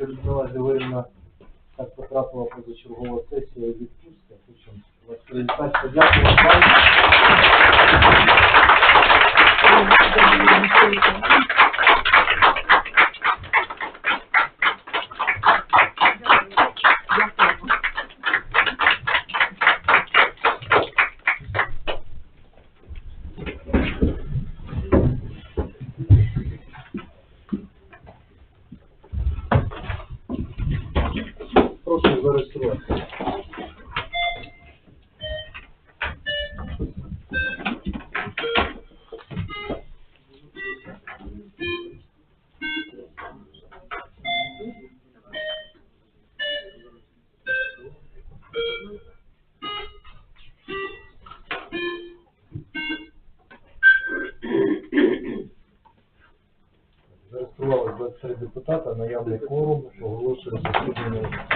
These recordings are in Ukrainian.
що Людмила Григорівна так потрапила позачергова сесія відпустка. Хочу вас привітати, подякувати вам. 23 депутата, наявний кворум, оголошую засідання.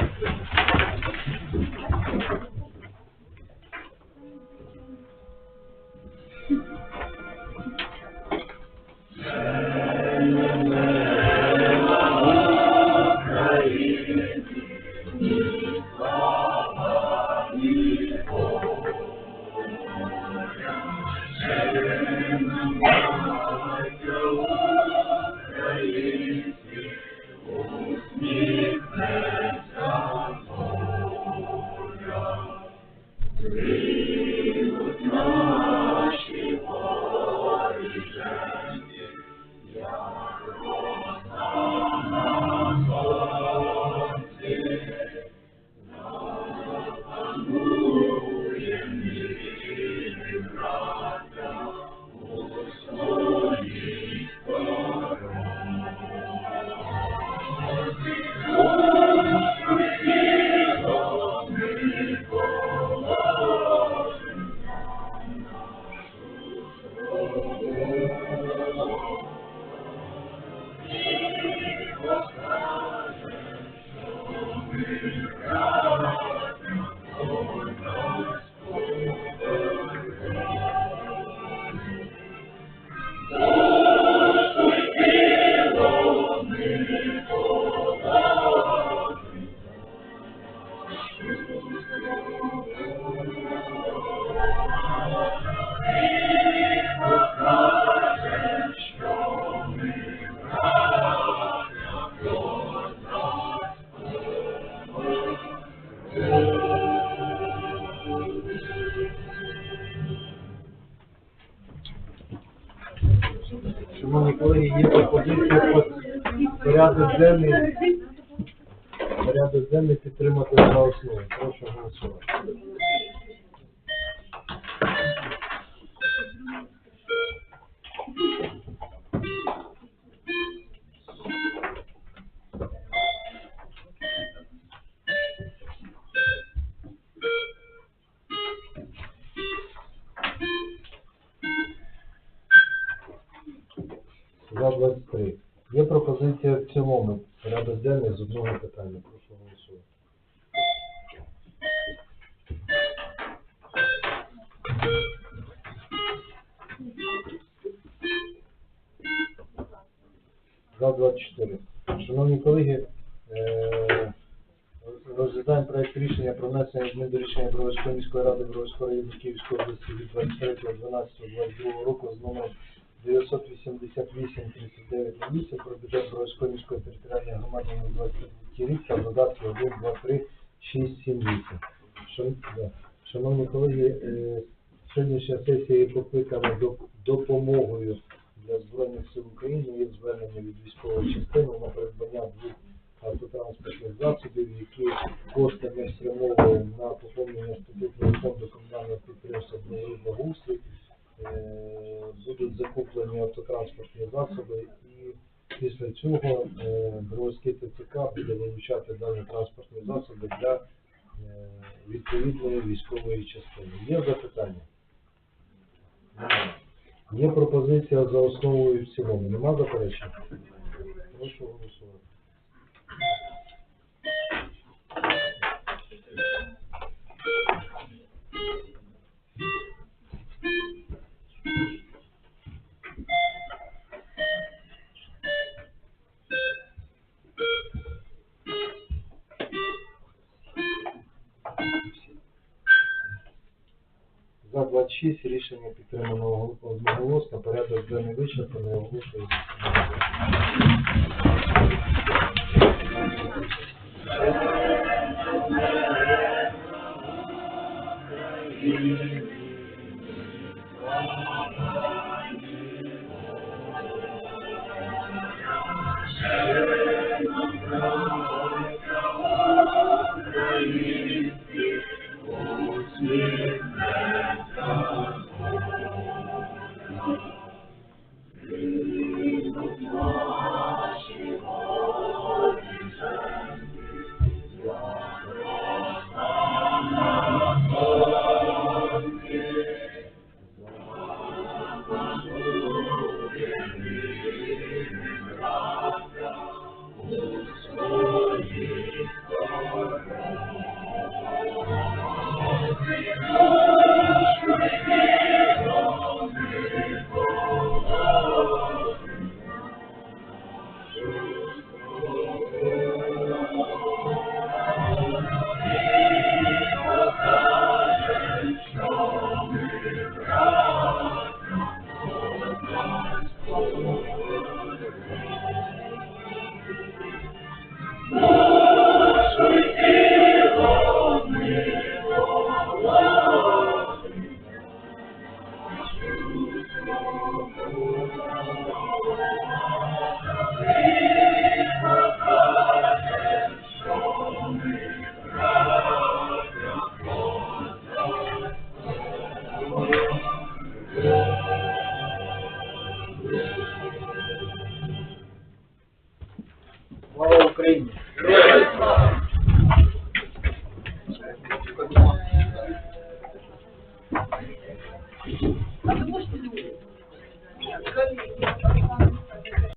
Thank you. Шановні колеги, є пропозиція по порядок денний, порядок денний підтримати за основу. Прошу голосувати. За 23. Є пропозиція в цілому порядок денний з одного питання. Прошу голосувати. За 24. Шановні колеги, е, розглядаємо проект рішення про внесення змін до рішення Броварської міської ради Броварської району Київської області від 23.12.22 року з номером 988 39 на 8 про бюджет Броварської міської територіальної громади на 23 рік та додатки 1, 2, 3, 6, 7, 8. Шан- да. Шановні колеги, е, сьогоднішня сесія є покликана до допомогою для Збройних сил України. Є звернення від військової частини на придбання двох автотранспортних засобів, які кошти ми спрямовуємо на поповнення статутного фонду комунального підприємства «Благоустрій». Е, Будуть закуплені автотранспортні засоби і після цього е, Броварський ТЦК буде вилучати дані транспортні засоби для е, відповідної військової частини. Є запитання? Є пропозиція за основу і в цілому. Нема заперечень? Прошу голосувати. 26. Рішення підтримано одноголосно. Порядок денний вичерпаний. Оголошую. Слава Україні! А вы